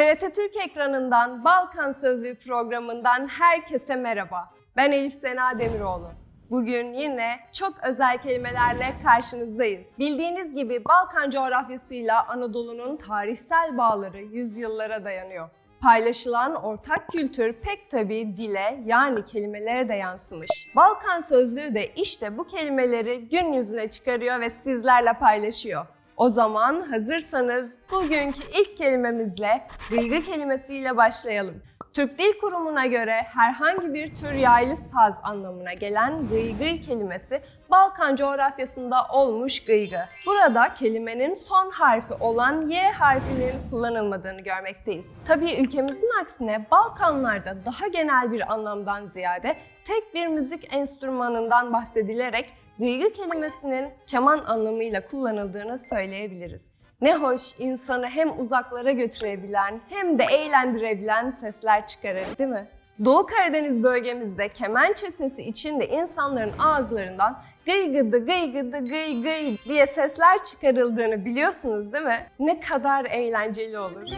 TRT Türk ekranından Balkan Sözlüğü programından herkese merhaba. Ben Elif Sena Demiroğlu. Bugün yine çok özel kelimelerle karşınızdayız. Bildiğiniz gibi Balkan coğrafyasıyla Anadolu'nun tarihsel bağları yüzyıllara dayanıyor. Paylaşılan ortak kültür pek tabii dile yani kelimelere de yansımış. Balkan Sözlüğü de işte bu kelimeleri gün yüzüne çıkarıyor ve sizlerle paylaşıyor. O zaman hazırsanız bugünkü ilk kelimemizle gıygı kelimesiyle başlayalım. Türk Dil Kurumu'na göre herhangi bir tür yaylı saz anlamına gelen gıygı kelimesi Balkan coğrafyasında olmuş gıygı. Burada kelimenin son harfi olan Y harfinin kullanılmadığını görmekteyiz. Tabii ülkemizin aksine Balkanlarda daha genel bir anlamdan ziyade tek bir müzik enstrümanından bahsedilerek gıygı kelimesinin keman anlamıyla kullanıldığını söyleyebiliriz. Ne hoş insanı hem uzaklara götürebilen hem de eğlendirebilen sesler çıkarır değil mi? Doğu Karadeniz bölgemizde kemençe sesi içinde insanların ağızlarından gıygıdı gıygıdı gıy gıy diye sesler çıkarıldığını biliyorsunuz değil mi? Ne kadar eğlenceli olur.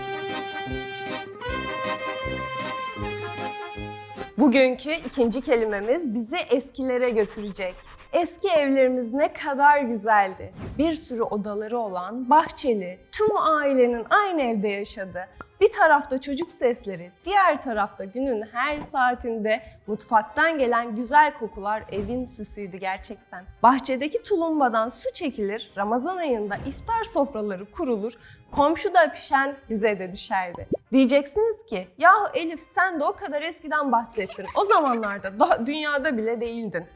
Bugünkü ikinci kelimemiz bizi eskilere götürecek. Eski evlerimiz ne kadar güzeldi. Bir sürü odaları olan, bahçeli, tüm ailenin aynı evde yaşadı. Bir tarafta çocuk sesleri, diğer tarafta günün her saatinde mutfaktan gelen güzel kokular evin süsüydü gerçekten. Bahçedeki tulumbadan su çekilir, Ramazan ayında iftar sofraları kurulur, komşuda pişen bize de düşerdi. Diyeceksiniz ki, yahu Elif sen de o kadar eskiden bahsettin. O zamanlarda daha dünyada bile değildin.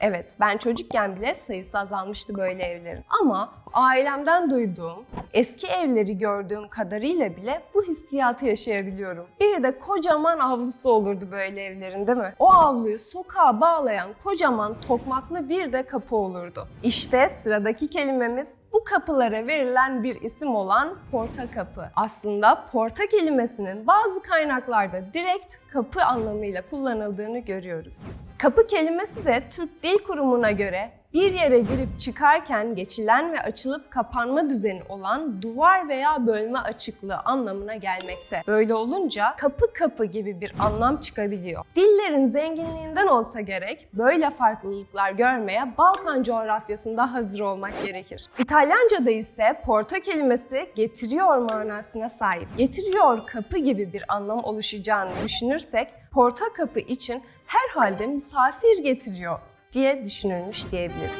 Evet, ben çocukken bile sayısı azalmıştı böyle evlerin. Ama ailemden duyduğum, eski evleri gördüğüm kadarıyla bile bu hissiyatı yaşayabiliyorum. Bir de kocaman avlusu olurdu böyle evlerin değil mi? O avluyu sokağa bağlayan kocaman tokmaklı bir de kapı olurdu. İşte sıradaki kelimemiz bu kapılara verilen bir isim olan porta kapı. Aslında porta kelimesinin bazı kaynaklarda direkt kapı anlamıyla kullanıldığını görüyoruz. Kapı kelimesi de Türk Dil Kurumu'na göre bir yere girip çıkarken geçilen ve açılıp kapanma düzeni olan duvar veya bölme açıklığı anlamına gelmekte. Böyle olunca kapı kapı gibi bir anlam çıkabiliyor. Dillerin zenginliğinden olsa gerek böyle farklılıklar görmeye Balkan coğrafyasında hazır olmak gerekir. İtalyanca'da ise porta kelimesi getiriyor manasına sahip. Getiriyor kapı gibi bir anlam oluşacağını düşünürsek porta kapı için herhalde misafir getiriyor diye düşünülmüş diyebiliriz.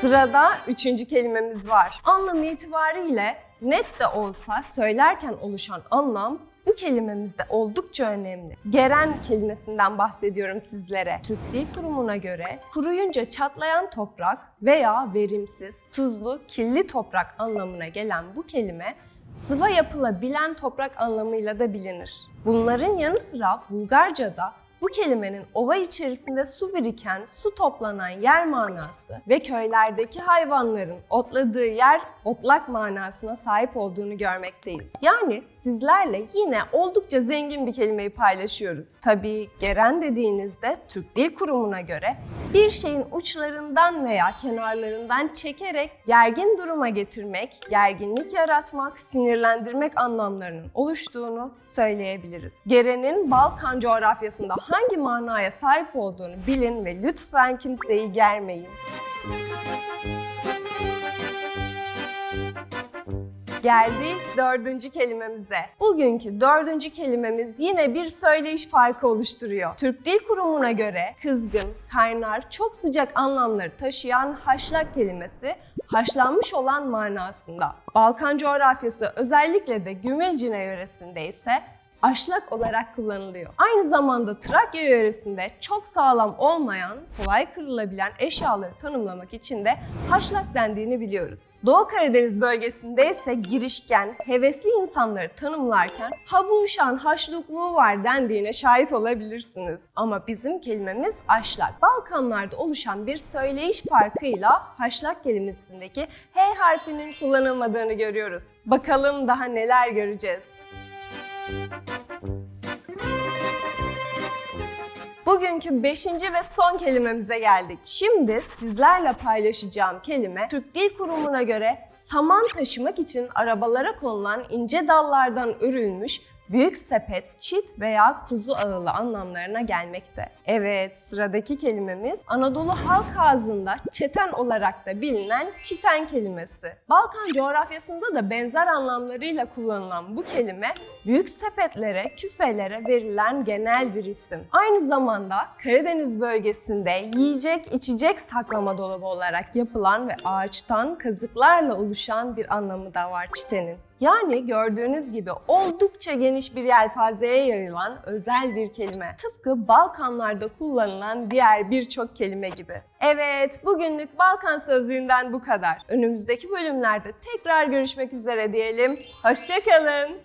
Sırada üçüncü kelimemiz var. Anlam itibariyle net de olsa söylerken oluşan anlam bu kelimemizde oldukça önemli. Geren kelimesinden bahsediyorum sizlere. Türk Dil Kurumu'na göre kuruyunca çatlayan toprak veya verimsiz, tuzlu, kirli toprak anlamına gelen bu kelime sıva yapılabilen toprak anlamıyla da bilinir. Bunların yanı sıra Bulgarca'da bu kelimenin ova içerisinde su biriken, su toplanan yer manası ve köylerdeki hayvanların otladığı yer otlak manasına sahip olduğunu görmekteyiz. Yani sizlerle yine oldukça zengin bir kelimeyi paylaşıyoruz. Tabii geren dediğinizde Türk Dil Kurumu'na göre bir şeyin uçlarından veya kenarlarından çekerek gergin duruma getirmek, gerginlik yaratmak, sinirlendirmek anlamlarının oluştuğunu söyleyebiliriz. Gerenin Balkan coğrafyasında hangi manaya sahip olduğunu bilin ve lütfen kimseyi germeyin. Geldik dördüncü kelimemize. Bugünkü dördüncü kelimemiz yine bir söyleyiş farkı oluşturuyor. Türk Dil Kurumu'na göre kızgın, kaynar, çok sıcak anlamları taşıyan haşlak kelimesi haşlanmış olan manasında. Balkan coğrafyası özellikle de Gümülcine yöresinde ise aşlak olarak kullanılıyor. Aynı zamanda Trakya yöresinde çok sağlam olmayan, kolay kırılabilen eşyaları tanımlamak için de haşlak dendiğini biliyoruz. Doğu Karadeniz bölgesinde ise girişken, hevesli insanları tanımlarken ha bu uşağın haşlukluğu var dendiğine şahit olabilirsiniz. Ama bizim kelimemiz aşlak. Balkanlarda oluşan bir söyleyiş farkıyla haşlak kelimesindeki H harfinin kullanılmadığını görüyoruz. Bakalım daha neler göreceğiz. Bugünkü beşinci ve son kelimemize geldik. Şimdi sizlerle paylaşacağım kelime Türk Dil Kurumu'na göre saman taşımak için arabalara konulan ince dallardan örülmüş büyük sepet, çit veya kuzu ağılı anlamlarına gelmekte. Evet, sıradaki kelimemiz Anadolu halk ağzında çeten olarak da bilinen çipen kelimesi. Balkan coğrafyasında da benzer anlamlarıyla kullanılan bu kelime büyük sepetlere, küfelere verilen genel bir isim. Aynı zamanda Karadeniz bölgesinde yiyecek, içecek saklama dolabı olarak yapılan ve ağaçtan kazıklarla oluşan bir anlamı da var çitenin. Yani gördüğünüz gibi oldukça geniş bir yelpazeye yayılan özel bir kelime. Tıpkı Balkanlarda kullanılan diğer birçok kelime gibi. Evet, bugünlük Balkan Sözlüğü'nden bu kadar. Önümüzdeki bölümlerde tekrar görüşmek üzere diyelim. Hoşçakalın.